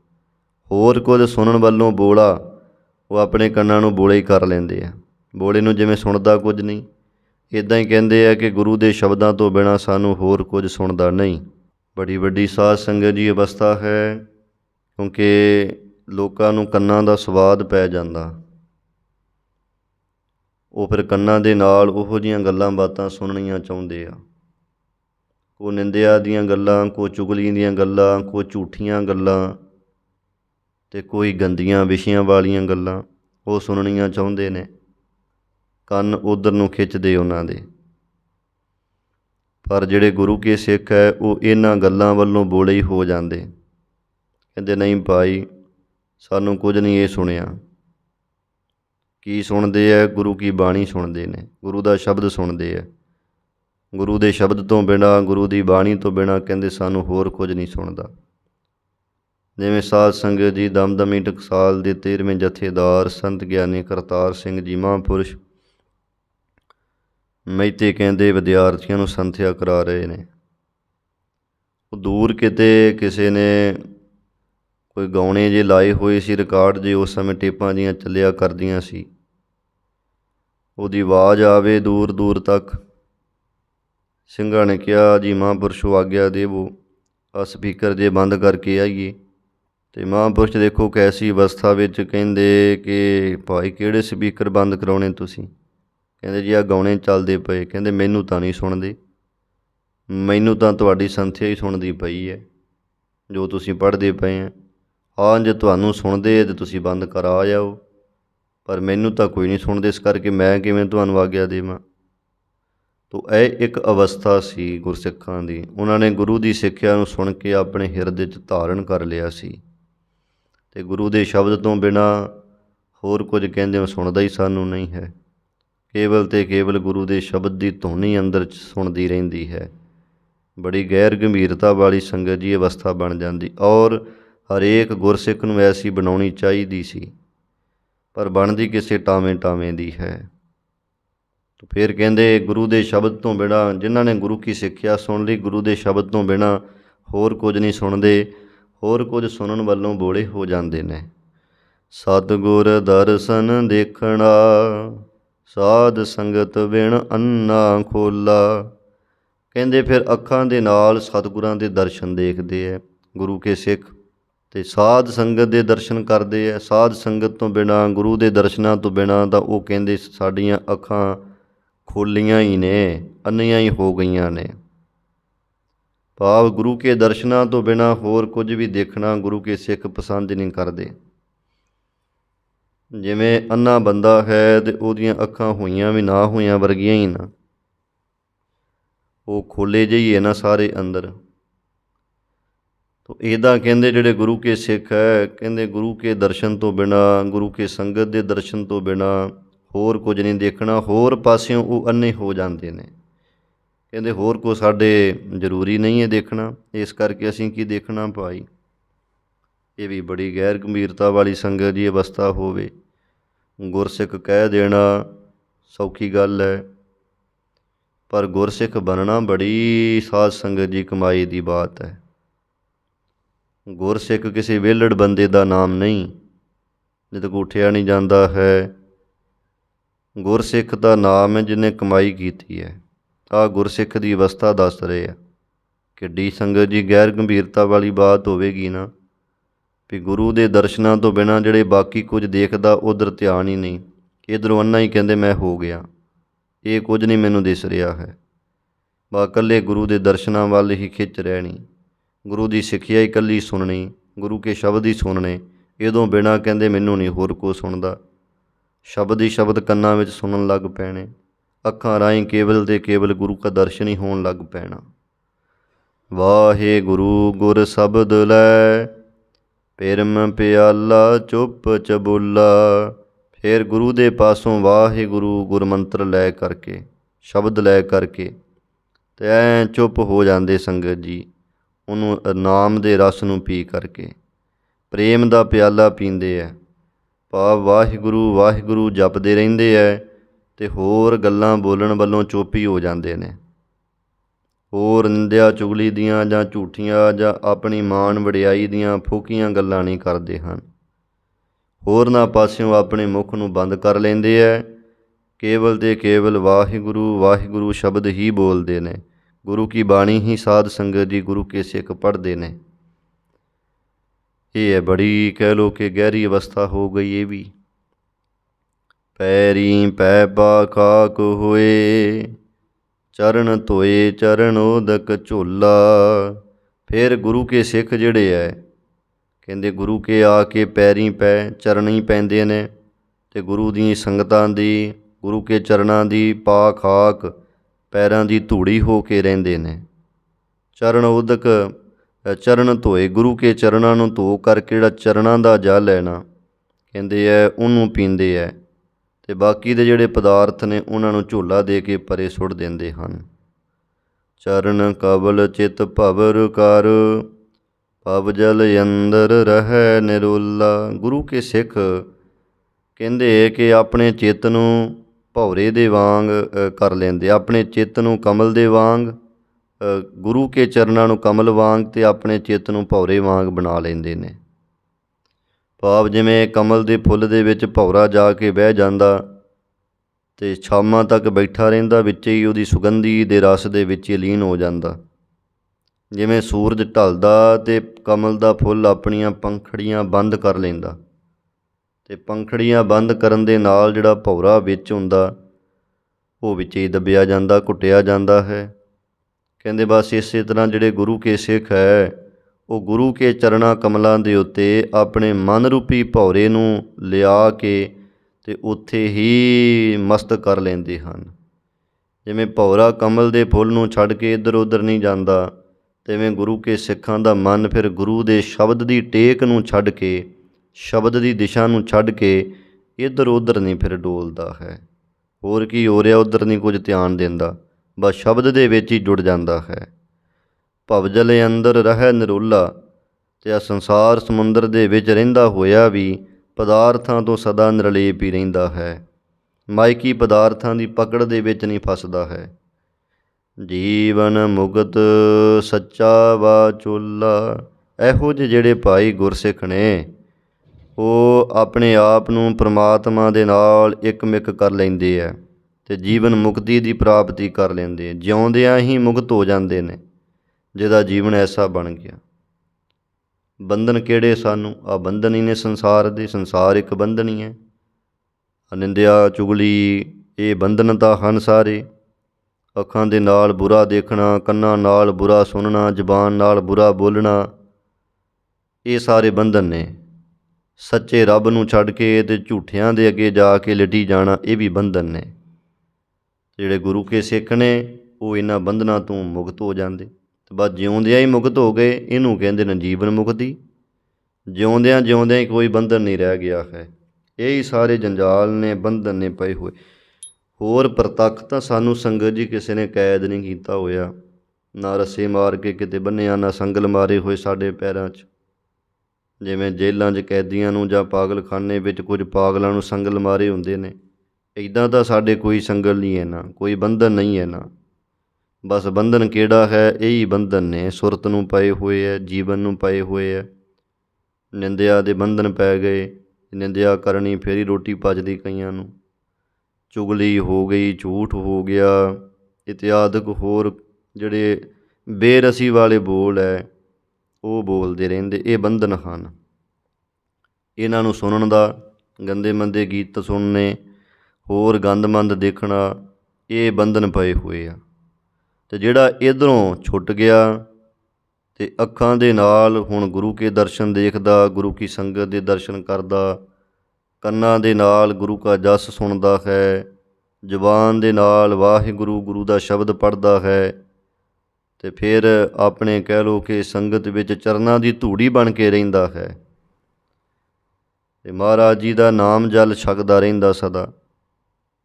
ਹੋਰ ਕੁਝ ਸੁਣਨ ਵੱਲੋਂ ਬੋਲਾ, ਉਹ ਆਪਣੇ ਕੰਨਾਂ ਨੂੰ ਬੋਲੇ ਹੀ ਕਰ ਲੈਂਦੇ ਆ। ਬੋਲੇ ਨੂੰ ਜਿਵੇਂ ਸੁਣਦਾ ਕੁਝ ਨਹੀਂ ਇਦਾਂ ਹੀ ਕਹਿੰਦੇ ਆ ਕਿ ਗੁਰੂ ਦੇ ਸ਼ਬਦਾਂ ਤੋਂ ਬਿਨਾ ਸਾਨੂੰ ਹੋਰ ਕੁਝ ਸੁਣਦਾ ਨਹੀਂ। ਬੜੀ ਵੱਡੀ ਸਾਧ ਸੰਗਤ ਦੀ ਅਵਸਥਾ ਹੈ, ਕਿਉਂਕਿ ਲੋਕਾਂ ਨੂੰ ਕੰਨਾਂ ਦਾ ਸਵਾਦ ਪੈ ਜਾਂਦਾ। ਉਹ ਫਿਰ ਕੰਨਾਂ ਦੇ ਨਾਲ ਉਹੋ ਜੀਆਂ ਗੱਲਾਂ ਬਾਤਾਂ ਸੁਣਨੀਆਂ ਚਾਹੁੰਦੇ ਆ। ਕੋ ਨਿੰਦਿਆ ਦੀਆਂ ਗੱਲਾਂ, ਕੋ ਚੁਗਲੀ ਦੀਆਂ ਗੱਲਾਂ, ਕੋ ਝੂਠੀਆਂ ਗੱਲਾਂ ਅਤੇ ਕੋਈ ਗੰਦੀਆਂ ਵਿਸ਼ਿਆਂ ਵਾਲੀਆਂ ਗੱਲਾਂ ਉਹ ਸੁਣਨੀਆਂ ਚਾਹੁੰਦੇ ਨੇ। ਕੰਨ ਉਧਰ ਨੂੰ ਖਿੱਚਦੇ ਉਹਨਾਂ ਦੇ। ਪਰ ਜਿਹੜੇ ਗੁਰੂ ਕੇ ਸਿੱਖ ਹੈ, ਉਹ ਇਹਨਾਂ ਗੱਲਾਂ ਵੱਲੋਂ ਬੋਲੇ ਹੀ ਹੋ ਜਾਂਦੇ। ਕਹਿੰਦੇ, ਨਹੀਂ ਭਾਈ, ਸਾਨੂੰ ਕੁਝ ਨਹੀਂ ਇਹ ਸੁਣਿਆ। ਕੀ ਸੁਣਦੇ ਆ ਗੁਰੂ ਕੀ ਬਾਣੀ ਸੁਣਦੇ ਨੇ? ਗੁਰੂ ਦਾ ਸ਼ਬਦ ਸੁਣਦੇ ਆ ਗੁਰੂ ਦੇ ਸ਼ਬਦ ਤੋਂ ਬਿਨਾ, ਗੁਰੂ ਦੀ ਬਾਣੀ ਤੋਂ ਬਿਨਾ ਕਹਿੰਦੇ, ਸਾਨੂੰ ਹੋਰ ਕੁਝ ਨਹੀਂ ਸੁਣਦਾ। ਜਿਵੇਂ ਸਾਧ ਸੰਗਤ ਜੀ ਦਮਦਮੀ ਟਕਸਾਲ ਦੇ 13ਵੇਂ ਜਥੇਦਾਰ ਸੰਤ ਗਿਆਨੀ ਕਰਤਾਰ ਸਿੰਘ ਜੀ ਮਹਾਂਪੁਰਸ਼ ਮਹਿਤੇ ਕਹਿੰਦੇ ਵਿਦਿਆਰਥੀਆਂ ਨੂੰ ਸੰਥਿਆ ਕਰਾ ਰਹੇ ਨੇ। ਉਹ ਦੂਰ ਕਿਤੇ ਕਿਸੇ ਨੇ ਕੋਈ ਗਾਉਣੇ ਜੇ ਲਾਏ ਹੋਏ ਸੀ, ਰਿਕਾਰਡ ਜੇ ਉਸ ਸਮੇਂ ਟੇਪਾਂ ਜੀਆਂ ਚੱਲਿਆ ਕਰਦੀਆਂ ਸੀ। ਉਹਦੀ ਆਵਾਜ਼ ਆਵੇ ਦੂਰ ਦੂਰ ਤੱਕ। ਸਿੰਘਾਂ ਨੇ ਕਿਹਾ, ਜੀ ਮਹਾਂਪੁਰਸ਼ੋ, ਆਗਿਆ ਦੇਵੋ। ਆ ਸਪੀਕਰ ਜੇ ਬੰਦ ਕਰਕੇ ਆਈਏ। ਤੇ ਮਹਾਂਪੁਰਸ਼ ਦੇਖੋ ਕੈਸੀ ਅਵਸਥਾ ਵਿੱਚ ਕਹਿੰਦੇ ਕਿ ਭਾਈ ਕਿਹੜੇ ਸਪੀਕਰ ਬੰਦ ਕਰਾਉਣੇ ਤੁਸੀਂ? ਕਹਿੰਦੇ ਜੀ ਆ ਗਾਉਣੇ ਚੱਲਦੇ ਪਏ। ਕਹਿੰਦੇ ਮੈਨੂੰ ਤਾਂ ਨਹੀਂ ਸੁਣਦੇ। ਮੈਨੂੰ ਤਾਂ ਤੁਹਾਡੀ ਸੰਥਿਆ ਹੀ ਸੁਣਦੀ ਪਈ ਹੈ, ਜੋ ਤੁਸੀਂ ਪੜ੍ਹਦੇ ਪਏ ਆ ਹਾਂ, ਜੇ ਤੁਹਾਨੂੰ ਸੁਣਦੇ ਤੇ ਤੁਸੀਂ ਬੰਦ ਕਰਾ ਜਾਓ ਪਰ ਮੈਨੂੰ ਤਾਂ ਕੋਈ ਨਹੀਂ ਸੁਣਦੇ, ਇਸ ਕਰਕੇ ਮੈਂ ਕਿਵੇਂ ਤੁਹਾਨੂੰ ਆਗਿਆ ਦੇਵਾਂ? ਤੋ ਇਹ ਇੱਕ ਅਵਸਥਾ ਸੀ ਗੁਰਸਿੱਖਾਂ ਦੀ। ਉਹਨਾਂ ਨੇ ਗੁਰੂ ਦੀ ਸਿੱਖਿਆ ਨੂੰ ਸੁਣ ਕੇ ਆਪਣੇ ਹਿਰਦੇ 'ਚ ਧਾਰਨ ਕਰ ਲਿਆ ਸੀ। ਅਤੇ ਗੁਰੂ ਦੇ ਸ਼ਬਦ ਤੋਂ ਬਿਨਾਂ ਹੋਰ ਕੁਝ ਕਹਿੰਦੇ ਹੋ ਸੁਣਦਾ ਹੀ ਸਾਨੂੰ ਨਹੀਂ ਹੈ। ਕੇਵਲ ਤੇ ਕੇਵਲ ਗੁਰੂ ਦੇ ਸ਼ਬਦ ਦੀ ਧੁਨੀ ਅੰਦਰ ਸੁਣਦੀ ਰਹਿੰਦੀ ਹੈ। ਬੜੀ ਗੈਰ ਗੰਭੀਰਤਾ ਵਾਲੀ ਸੰਗਤ ਜੀ ਅਵਸਥਾ ਬਣ ਜਾਂਦੀ ਔਰ ਹਰੇਕ ਗੁਰਸਿੱਖ ਨੂੰ ਐਸੀ ਬਣਾਉਣੀ ਚਾਹੀਦੀ ਸੀ, ਪਰ ਬਣਦੀ ਕਿਸੇ ਟਾਵੇਂ ਟਾਵੇਂ ਦੀ ਹੈ। ਫਿਰ ਕਹਿੰਦੇ ਗੁਰੂ ਦੇ ਸ਼ਬਦ ਤੋਂ ਬਿਨਾ, ਜਿਨ੍ਹਾਂ ਨੇ ਗੁਰੂ ਕੀ ਸਿੱਖਿਆ ਸੁਣ ਲਈ, ਗੁਰੂ ਦੇ ਸ਼ਬਦ ਤੋਂ ਬਿਨਾ ਹੋਰ ਕੁਝ ਨਹੀਂ ਸੁਣਦੇ ਹੋਰ ਕੁਝ ਸੁਣਨ ਵੱਲੋਂ ਬੋਲੇ ਹੋ ਜਾਂਦੇ ਨੇ। ਸਤਿਗੁਰ ਦਰਸ਼ਨ ਦੇਖਣਾ, ਸਾਧ ਸੰਗਤ ਵਿਣ ਅੰਨਾ ਖੋਲਾ। ਕਹਿੰਦੇ ਫਿਰ ਅੱਖਾਂ ਦੇ ਨਾਲ ਸਤਿਗੁਰਾਂ ਦੇ ਦਰਸ਼ਨ ਦੇਖਦੇ ਐ, ਗੁਰੂ ਕੇ ਸਿੱਖ। ਤੇ ਸਾਧ ਸੰਗਤ ਦੇ ਦਰਸ਼ਨ ਕਰਦੇ ਐ, ਸਾਧ ਸੰਗਤ ਤੋਂ ਬਿਨਾ, ਗੁਰੂ ਦੇ ਦਰਸ਼ਨਾਂ ਤੋਂ ਬਿਨਾ ਤਾਂ ਉਹ ਕਹਿੰਦੇ ਸਾਡੀਆਂ ਅੱਖਾਂ ਖੋਲੀਆਂ ਹੀ ਨੇ ਅੰਨੀਆਂ ਹੀ ਹੋ ਗਈਆਂ ਨੇ। ਭਾਵ ਗੁਰੂ ਕੇ ਦਰਸ਼ਨਾਂ ਤੋਂ ਬਿਨਾ ਹੋਰ ਕੁਝ ਵੀ ਦੇਖਣਾ ਗੁਰੂ ਕੇ ਸਿੱਖ ਪਸੰਦ ਨਹੀਂ ਕਰਦੇ। ਜਿਵੇਂ ਅੰਨਾ ਬੰਦਾ ਹੈ ਤੇ ਉਹਦੀਆਂ ਅੱਖਾਂ ਹੋਈਆਂ ਵੀ ਨਾ ਹੋਈਆਂ ਵਰਗੀਆਂ ਹੀ ਨਾ। ਉਹ ਖੋਲੇ ਜਿਹੀ ਹੈ ਨਾ ਸਾਰੇ ਅੰਦਰ। ਤੋ ਇਹਦਾ ਕਹਿੰਦੇ ਜਿਹੜੇ ਗੁਰੂ ਕੇ ਸਿੱਖ ਹੈ, ਕਹਿੰਦੇ ਗੁਰੂ ਕੇ ਦਰਸ਼ਨ ਤੋਂ ਬਿਨਾ, ਗੁਰੂ ਕੇ ਸੰਗਤ ਦੇ ਦਰਸ਼ਨ ਤੋਂ ਬਿਨਾ ਹੋਰ ਕੁਝ ਨਹੀਂ ਦੇਖਣਾ, ਹੋਰ ਪਾਸਿਓਂ ਉਹ ਅੰਨੇ ਹੋ ਜਾਂਦੇ ਨੇ। ਕਹਿੰਦੇ ਹੋਰ ਕੋ ਸਾਡੇ ਜ਼ਰੂਰੀ ਨਹੀਂ ਹੈ ਦੇਖਣਾ, ਇਸ ਕਰਕੇ ਅਸੀਂ ਕੀ ਦੇਖਣਾ ਭਾਈ? ਇਹ ਵੀ ਬੜੀ ਗੈਰ ਗੰਭੀਰਤਾ ਵਾਲੀ ਸੰਗਤ ਦੀ ਅਵਸਥਾ ਹੋਵੇ। ਗੁਰਸਿੱਖ ਕਹਿ ਦੇਣਾ ਸੌਖੀ ਗੱਲ ਹੈ, ਪਰ ਗੁਰਸਿੱਖ ਬਣਨਾ ਬੜੀ ਸਾਧ ਸੰਗਤ ਜੀ ਕਮਾਈ ਦੀ ਬਾਤ ਹੈ। ਗੁਰਸਿੱਖ ਕਿਸੇ ਵਿਹਲੜ ਬੰਦੇ ਦਾ ਨਾਮ ਨਹੀਂ ਜਦ ਕੋ ਉੱਠਿਆ ਨਹੀਂ ਜਾਂਦਾ ਹੈ। ਗੁਰਸਿੱਖ ਦਾ ਨਾਮ ਹੈ ਜਿਹਨੇ ਕਮਾਈ ਕੀਤੀ ਹੈ। ਆ ਗੁਰਸਿੱਖ ਦੀ ਅਵਸਥਾ ਦੱਸ ਰਹੇ ਆ ਕਿੱਡੀ ਸੰਗਤ ਜੀ ਗੈਰ ਗੰਭੀਰਤਾ ਵਾਲੀ ਬਾਤ ਹੋਵੇਗੀ ਨਾ, ਵੀ ਗੁਰੂ ਦੇ ਦਰਸ਼ਨਾਂ ਤੋਂ ਬਿਨਾ ਜਿਹੜੇ ਬਾਕੀ ਕੁਝ ਦੇਖਦਾ ਉਧਰ ਧਿਆਨ ਹੀ ਨਹੀਂ। ਇਧਰੋਂ ਅੰਨਾ ਹੀ ਕਹਿੰਦੇ ਮੈਂ ਹੋ ਗਿਆ। ਇਹ ਕੁਝ ਨਹੀਂ ਮੈਨੂੰ ਦਿਸ ਰਿਹਾ ਹੈ। ਬਾ ਇਕੱਲੇ ਗੁਰੂ ਦੇ ਦਰਸ਼ਨਾਂ ਵੱਲ ਹੀ ਖਿੱਚ ਰਹਿਣੀ। ਗੁਰੂ ਦੀ ਸਿੱਖਿਆ ਹੀ ਇਕੱਲੀ ਸੁਣਨੀ, ਗੁਰੂ ਕੇ ਸ਼ਬਦ ਹੀ ਸੁਣਨੇ, ਇਹਦੋਂ ਬਿਨਾ ਕਹਿੰਦੇ ਮੈਨੂੰ ਨਹੀਂ ਹੋਰ ਕੋ ਸੁਣਦਾ। ਸ਼ਬਦ ਹੀ ਸ਼ਬਦ ਕੰਨਾਂ ਵਿੱਚ ਸੁਣਨ ਲੱਗ ਪੈਣੇ। ਅੱਖਾਂ ਰਾਹੀਂ ਕੇਵਲ ਤੇ ਕੇਵਲ ਗੁਰੂ ਦਾ ਦਰਸ਼ਨ ਹੀ ਹੋਣ ਲੱਗ ਪੈਣਾ। ਵਾਹਿਗੁਰੂ ਗੁਰ ਸ਼ਬਦ ਲੈ, ਪਰਮ ਪਿਆਲਾ ਚੁੱਪ ਚਬੁੱਲਾ। ਫਿਰ ਗੁਰੂ ਦੇ ਪਾਸੋਂ ਵਾਹਿਗੁਰੂ ਗੁਰਮੰਤਰ ਲੈ ਕਰਕੇ, ਸ਼ਬਦ ਲੈ ਕਰਕੇ, ਤੇ ਐ ਚੁੱਪ ਹੋ ਜਾਂਦੇ ਸੰਗਤ ਜੀ, ਉਹਨੂੰ ਨਾਮ ਦੇ ਰਸ ਨੂੰ ਪੀ ਕਰਕੇ। ਪ੍ਰੇਮ ਦਾ ਪਿਆਲਾ ਪੀਂਦੇ ਐ। ਭਾਵ ਵਾਹਿਗੁਰੂ ਵਾਹਿਗੁਰੂ ਜਪਦੇ ਰਹਿੰਦੇ ਐ। ਤੇ ਹੋਰ ਗੱਲਾਂ ਬੋਲਣ ਵੱਲੋਂ ਚੁੱਪ ਹੀ ਹੋ ਜਾਂਦੇ ਨੇ। ਹੋਰ ਨਿੰਦਿਆ ਚੁਗਲੀ ਦੀਆਂ ਜਾਂ ਝੂਠੀਆਂ ਜਾਂ ਆਪਣੀ ਮਾਣ ਵਡਿਆਈ ਦੀਆਂ ਫੋਕੀਆਂ ਗੱਲਾਂ ਨਹੀਂ ਕਰਦੇ ਹਨ। ਹੋਰਨਾਂ ਪਾਸਿਓਂ ਆਪਣੇ ਮੁਖ ਨੂੰ ਬੰਦ ਕਰ ਲੈਂਦੇ ਐ। ਕੇਵਲ ਤੇ ਕੇਵਲ ਵਾਹਿਗੁਰੂ ਵਾਹਿਗੁਰੂ ਸ਼ਬਦ ਹੀ ਬੋਲਦੇ ਨੇ। ਗੁਰੂ ਕੀ ਬਾਣੀ ਹੀ ਸਾਧ ਸੰਗਤ ਦੀ ਗੁਰੂ ਕੇ ਸਿੱਖ ਪੜ੍ਹਦੇ ਨੇ। ਇਹ ਹੈ ਬੜੀ ਕਹਿ ਲੋ ਕਿ ਗਹਿਰੀ ਅਵਸਥਾ ਹੋ ਗਈ ਇਹ ਵੀ। ਪੈਰੀ ਪੈ ਪਾ ਖਾਕ ਹੋਏ। ਚਰਨ ਧੋਏ ਚਰਨ ਉਦਕ ਝੋਲਾ। ਫਿਰ ਗੁਰੂ ਕੇ ਸਿੱਖ ਜਿਹੜੇ ਐ, ਕਹਿੰਦੇ ਗੁਰੂ ਕੇ ਆ ਕੇ ਪੈਰੀ ਪੈ, ਚਰਣੀ ਪੈਂਦੇ ਨੇ। ਤੇ ਗੁਰੂ ਦੀ ਸੰਗਤਾਂ ਦੀ, ਗੁਰੂ ਕੇ ਚਰਨਾਂ ਦੀ ਪਾ ਖਾਕ ਪੈਰਾਂ ਦੀ ਧੂੜੀ ਹੋ ਕੇ ਰਹਿੰਦੇ ਨੇ। ਚਰਨ ਉਦਕ ਚਰਨ ਧੋਏ, ਗੁਰੂ ਕੇ ਚਰਨਾਂ ਨੂੰ ਧੋ ਕਰਕੇ ਜਿਹੜਾ ਚਰਨਾਂ ਦਾ ਜਲ ਹੈ ਨਾ, ਕਹਿੰਦੇ ਐ, ਉਹਨੂੰ ਪੀਂਦੇ ਐ। ਤੇ ਬਾਕੀ ਦੇ ਜਿਹੜੇ ਪਦਾਰਥ ਨੇ, ਉਹਨਾਂ ਨੂੰ ਝੋਲਾ ਦੇ ਕੇ ਪਰੇ ਸੁੱਟ ਦਿੰਦੇ ਹਨ। ਚਰਨ ਕਬਲ ਚਿਤ ਭਵਰ ਕਰ ਪਵ ਜਲ ਅੰਦਰ ਰਹਿ ਨਿਰੋਲਾ। ਗੁਰੂ ਕੇ ਸਿੱਖ ਕਹਿੰਦੇ ਕਿ ਆਪਣੇ ਚਿੱਤ ਨੂੰ ਭੌਰੇ ਦੇ ਵਾਂਗ ਕਰ ਲੈਂਦੇ। ਆਪਣੇ ਚਿੱਤ ਨੂੰ ਕਮਲ ਦੇ ਵਾਂਗ ਗੁਰੂ ਕੇ ਚਰਨਾਂ ਨੂੰ ਕਮਲ ਵਾਂਗ ਤੇ ਆਪਣੇ ਚਿੱਤ ਨੂੰ ਭੌਰੇ ਵਾਂਗ ਬਣਾ ਲੈਂਦੇ ਨੇ। ਭਾਵ ਜਿਵੇਂ ਕਮਲ ਦੇ ਫੁੱਲ ਦੇ ਵਿੱਚ ਭੌਰਾ ਜਾ ਕੇ ਬਹਿ ਜਾਂਦਾ ਤੇ ਛਾਮਾਂ ਤੱਕ ਬੈਠਾ ਰਹਿੰਦਾ, ਵਿੱਚ ਹੀ ਉਹਦੀ ਸੁਗੰਧੀ ਦੇ ਰਸ ਦੇ ਵਿੱਚ ਹੀ ਲੀਨ ਹੋ ਜਾਂਦਾ। ਜਿਵੇਂ ਸੂਰਜ ਢਲਦਾ ਤੇ ਕਮਲ ਦਾ ਫੁੱਲ ਆਪਣੀਆਂ ਪੰਖੜੀਆਂ ਬੰਦ ਕਰ ਲੈਂਦਾ ਤੇ ਪੰਖੜੀਆਂ ਬੰਦ ਕਰਨ ਦੇ ਨਾਲ ਜਿਹੜਾ ਭੌਰਾ ਵਿੱਚ ਹੁੰਦਾ, ਉਹ ਵਿੱਚ ਹੀ ਦੱਬਿਆ ਜਾਂਦਾ, ਘੁੱਟਿਆ ਜਾਂਦਾ ਹੈ। ਕਹਿੰਦੇ ਬਸ ਇਸੇ ਤਰ੍ਹਾਂ ਜਿਹੜੇ ਗੁਰੂ ਕੇ ਸਿੱਖ ਹੈ ਉਹ ਗੁਰੂ ਕੇ ਚਰਣਾ ਕਮਲਾਂ ਦੇ ਉੱਤੇ ਆਪਣੇ ਮਨ ਰੂਪੀ ਭੌਰੇ ਨੂੰ ਲਿਆ ਕੇ ਤੇ ਉੱਥੇ ਹੀ ਮਸਤ ਕਰ ਲੈਂਦੇ ਹਨ। ਜਿਵੇਂ ਭੌਰਾ ਕਮਲ ਦੇ ਫੁੱਲ ਨੂੰ ਛੱਡ ਕੇ ਇੱਧਰ ਉੱਧਰ ਨਹੀਂ ਜਾਂਦਾ, ਤਿਵੇਂ ਗੁਰੂ ਕੇ ਸਿੱਖਾਂ ਦਾ ਮਨ ਫਿਰ ਗੁਰੂ ਦੇ ਸ਼ਬਦ ਦੀ ਟੇਕ ਨੂੰ ਛੱਡ ਕੇ, ਸ਼ਬਦ ਦੀ ਦਿਸ਼ਾ ਨੂੰ ਛੱਡ ਕੇ ਇੱਧਰ ਉੱਧਰ ਨਹੀਂ ਫਿਰ ਡੋਲਦਾ ਹੈ। ਹੋਰ ਕੀ ਹੋ ਰਿਹਾ ਉੱਧਰ ਨਹੀਂ ਕੁਝ ਧਿਆਨ ਦਿੰਦਾ, ਬਸ ਸ਼ਬਦ ਦੇ ਵਿੱਚ ਹੀ ਜੁੜ ਜਾਂਦਾ ਹੈ। ਭਵਜਲ ਅੰਦਰ ਰਹਿ ਨਿਰੋਲਾ, ਤੇ ਆ ਸੰਸਾਰ ਸਮੁੰਦਰ ਦੇ ਵਿੱਚ ਰਹਿੰਦਾ ਹੋਇਆ ਵੀ ਪਦਾਰਥਾਂ ਤੋਂ ਸਦਾ ਨਿਰਲੇਪ ਹੀ ਰਹਿੰਦਾ ਹੈ। ਮਾਇਕੀ ਪਦਾਰਥਾਂ ਦੀ ਪਕੜ ਦੇ ਵਿੱਚ ਨਹੀਂ ਫਸਦਾ ਹੈ। ਜੀਵਨ ਮੁਕਤ ਸੱਚਾ ਵਾਚੁਲਾ ਇਹੋ ਜਿਹੇ ਜਿਹੜੇ ਭਾਈ ਗੁਰਸਿੱਖ ਨੇ, ਉਹ ਆਪਣੇ ਆਪ ਨੂੰ ਪ੍ਰਮਾਤਮਾ ਦੇ ਨਾਲ ਇੱਕਮਿਕ ਕਰ ਲੈਂਦੇ ਆ ਤੇ ਜੀਵਨ ਮੁਕਤੀ ਦੀ ਪ੍ਰਾਪਤੀ ਕਰ ਲੈਂਦੇ ਆ, ਜਿਉਂਦਿਆਂ ਹੀ ਮੁਕਤ ਹੋ ਜਾਂਦੇ ਨੇ। ਜਿਹਦਾ ਜੀਵਨ ਐਸਾ ਬਣ ਗਿਆ। ਬੰਧਨ ਕਿਹੜੇ ਸਾਨੂੰ? ਆ ਬੰਧਨ ਹੀ ਨੇ ਸੰਸਾਰ ਦੇ, ਸੰਸਾਰ ਇੱਕ ਬੰਧਨ ਹੀ ਹੈ। ਅਨਿੰਦਿਆ, ਚੁਗਲੀ, ਇਹ ਬੰਧਨ ਤਾਂ ਹਨ ਸਾਰੇ। ਅੱਖਾਂ ਦੇ ਨਾਲ ਬੁਰਾ ਦੇਖਣਾ, ਕੰਨਾਂ ਨਾਲ ਬੁਰਾ ਸੁਣਨਾ, ਜ਼ੁਬਾਨ ਨਾਲ ਬੁਰਾ ਬੋਲਣਾ, ਇਹ ਸਾਰੇ ਬੰਧਨ ਨੇ। ਸੱਚੇ ਰੱਬ ਨੂੰ ਛੱਡ ਕੇ ਤੇ ਝੂਠਿਆਂ ਦੇ ਅੱਗੇ ਜਾ ਕੇ ਲਿਟੀ ਜਾਣਾ ਇਹ ਵੀ ਬੰਧਨ ਨੇ। ਜਿਹੜੇ ਗੁਰੂ ਕੇ ਸਿੱਖ ਨੇ, ਉਹ ਇਹਨਾਂ ਬੰਧਨਾਂ ਤੋਂ ਮੁਕਤ ਹੋ ਜਾਂਦੇ। ਬਸ ਜਿਉਂਦਿਆਂ ਹੀ ਮੁਕਤ ਹੋ ਗਏ, ਇਹਨੂੰ ਕਹਿੰਦੇ ਨੇ ਜੀਵਨ ਮੁਕਤੀ। ਜਿਉਂਦਿਆਂ ਜਿਉਂਦਿਆਂ ਹੀ ਕੋਈ ਬੰਧਨ ਨਹੀਂ ਰਹਿ ਗਿਆ ਹੈ ਇਹ ਹੀ ਸਾਰੇ ਜੰਜਾਲ ਨੇ, ਬੰਧਨ ਨੇ ਪਏ ਹੋਏ। ਹੋਰ ਪ੍ਰਤੱਖ ਤਾਂ ਸਾਨੂੰ ਸੰਗਤ ਜੀ ਕਿਸੇ ਨੇ ਕੈਦ ਨਹੀਂ ਕੀਤਾ ਹੋਇਆ। ਨਾ ਰੱਸੇ ਮਾਰ ਕੇ ਕਿਤੇ ਬੰਨਿਆ, ਨਾ ਸੰਗਲ ਮਾਰੇ ਹੋਏ ਸਾਡੇ ਪੈਰਾਂ 'ਚ। ਜਿਵੇਂ ਜੇਲ੍ਹਾਂ 'ਚ ਕੈਦੀਆਂ ਨੂੰ ਜਾਂ ਪਾਗਲਖਾਨੇ ਵਿੱਚ ਕੁਝ ਪਾਗਲਾਂ ਨੂੰ ਸੰਗਲ ਮਾਰੇ ਹੁੰਦੇ ਨੇ। ਇਦਾਂ ਤਾਂ ਸਾਡੇ ਕੋਈ ਸੰਗਲ ਨਹੀਂ ਹੈ ਨਾ, ਕੋਈ ਬੰਧਨ ਨਹੀਂ ਹੈ ਨਾ। ਬਸ ਬੰਧਨ ਕਿਹੜਾ ਹੈ, ਇਹੀ ਬੰਧਨ ਨੇ। ਸੁਰਤ ਨੂੰ ਪਏ ਹੋਏ ਹੈ ਜੀਵਨ ਨੂੰ ਪਏ ਹੋਏ ਹੈ ਨਿੰਦਿਆ ਦੇ ਬੰਧਨ ਪੈ ਗਏ, ਨਿੰਦਿਆ ਕਰਨੀ ਫੇਰ ਹੀ ਰੋਟੀ ਪਚਦੀ ਕਈਆਂ ਨੂੰ। ਚੁਗਲੀ ਹੋ ਗਈ, ਝੂਠ ਹੋ ਗਿਆ ਇਤਿਆਦਿਕ ਹੋਰ ਜਿਹੜੇ ਬੇਰਸੀ ਵਾਲੇ ਬੋਲ ਹੈ ਉਹ ਬੋਲਦੇ ਰਹਿੰਦੇ, ਇਹ ਬੰਧਨ ਹਨ। ਇਹਨਾਂ ਨੂੰ ਸੁਣਨ ਦਾ, ਗੰਦੇ ਮੰਦੇ ਗੀਤ ਸੁਣਨੇ, ਹੋਰ ਗੰਦਮੰਦ ਦੇਖਣਾ, ਇਹ ਬੰਧਨ ਪਏ ਹੋਏ ਆ। ਤੇ ਜਿਹੜਾ ਇਧਰੋਂ ਛੁੱਟ ਗਿਆ ਤੇ ਅੱਖਾਂ ਦੇ ਨਾਲ ਹੁਣ ਗੁਰੂ ਕੇ ਦਰਸ਼ਨ ਦੇਖਦਾ, ਗੁਰੂ ਕੀ ਸੰਗਤ ਦੇ ਦਰਸ਼ਨ ਕਰਦਾ, ਕੰਨਾਂ ਦੇ ਨਾਲ ਗੁਰੂ ਕਾ ਜਸ ਸੁਣਦਾ ਹੈ, ਜ਼ੁਬਾਨ ਦੇ ਨਾਲ ਵਾਹਿਗੁਰੂ ਗੁਰੂ ਦਾ ਸ਼ਬਦ ਪੜ੍ਹਦਾ ਹੈ ਤੇ ਫਿਰ ਆਪਣੇ ਕਹਿ ਲੋ ਕਿ ਸੰਗਤ ਵਿੱਚ ਚਰਨਾਂ ਦੀ ਧੂੜੀ ਬਣ ਕੇ ਰਹਿੰਦਾ ਹੈ ਤੇ ਮਹਾਰਾਜ ਜੀ ਦਾ ਨਾਮ ਜਲ ਛਕਦਾ ਰਹਿੰਦਾ ਸਦਾ।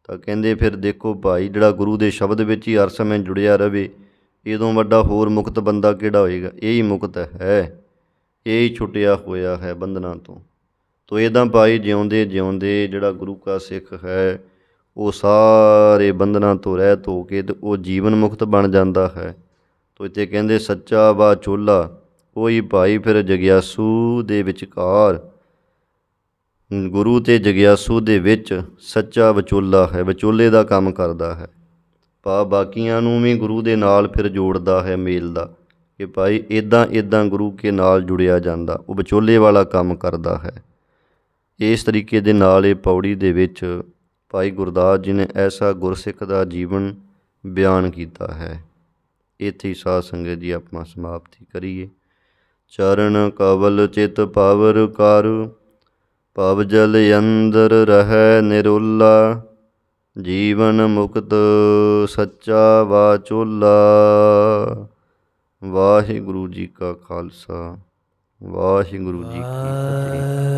ਤਾਂ ਕਹਿੰਦੇ ਫਿਰ ਦੇਖੋ ਭਾਈ, ਜਿਹੜਾ ਗੁਰੂ ਦੇ ਸ਼ਬਦ ਵਿੱਚ ਹੀ ਹਰ ਸਮੇਂ ਜੁੜਿਆ ਰਵੇ ਇਦੋਂ ਵੱਡਾ ਹੋਰ ਮੁਕਤ ਬੰਦਾ ਕਿਹੜਾ ਹੋਏਗਾ? ਇਹ ਹੀ ਮੁਕਤ ਹੈ। ਇਹ ਹੀ ਛੁੱਟਿਆ ਹੋਇਆ ਹੈ ਬੰਧਨਾਂ ਤੋਂ। ਤੋ ਇਦਾਂ ਭਾਈ, ਜਿਉਂਦੇ ਜਿਉਂਦੇ ਜਿਹੜਾ ਗੁਰੂ ਕਾ ਸਿੱਖ ਹੈ, ਉਹ ਸਾਰੇ ਬੰਧਨਾਂ ਤੋਂ ਰਹਿਤ ਹੋ ਕੇ ਤੇ ਉਹ ਜੀਵਨ ਮੁਕਤ ਬਣ ਜਾਂਦਾ ਹੈ। ਤੋ ਇੱਥੇ ਕਹਿੰਦੇ, ਸੱਚਾ ਵਾ ਚੋਲਾ ਕੋਈ ਭਾਈ ਫਿਰ ਜਗਿਆਸੂ ਦੇ ਵਿਚਕਾਰ ਗੁਰੂ ਤੇ ਜਗਿਆਸੂ ਦੇ ਵਿੱਚ ਸੱਚਾ ਵਿਚੋਲਾ ਹੈ, ਵਿਚੋਲੇ ਦਾ ਕੰਮ ਕਰਦਾ ਹੈ। ਪਾ ਬਾਕੀਆਂ ਨੂੰ ਵੀ ਗੁਰੂ ਦੇ ਨਾਲ ਫਿਰ ਜੋੜਦਾ ਹੈ ਮੇਲ ਦਾ, ਕਿ ਭਾਈ ਇਦਾਂ ਇਦਾਂ ਗੁਰੂ ਕੇ ਨਾਲ ਜੁੜਿਆ ਜਾਂਦਾ, ਉਹ ਵਿਚੋਲੇ ਵਾਲਾ ਕੰਮ ਕਰਦਾ ਹੈ। ਇਸ ਤਰੀਕੇ ਦੇ ਨਾਲ ਇਹ ਪੌੜੀ ਦੇ ਵਿੱਚ ਭਾਈ ਗੁਰਦਾਸ ਜੀ ਨੇ ਐਸਾ ਗੁਰਸਿੱਖ ਦਾ ਜੀਵਨ ਬਿਆਨ ਕੀਤਾ ਹੈ। ਇੱਥੇ ਹੀ ਸਾਧ ਸੰਗਤ ਜੀ ਆਪਾਂ ਸਮਾਪਤੀ ਕਰੀਏ। ਚਰਨ ਕਵਲ ਚਿਤ ਪਾਵਰ ਕਰ ਭਵ ਜਲ ਅੰਦਰ ਰਹਿ ਨਿਰੋਲਾ, ਜੀਵਨ ਮੁਕਤ ਸੱਚਾ ਵਾਚੋਲਾ ਵਾਹਿਗੁਰੂ ਜੀ ਕਾ ਖਾਲਸਾ, ਵਾਹਿਗੁਰੂ ਜੀ ਕੀ ਫਤਿਹ।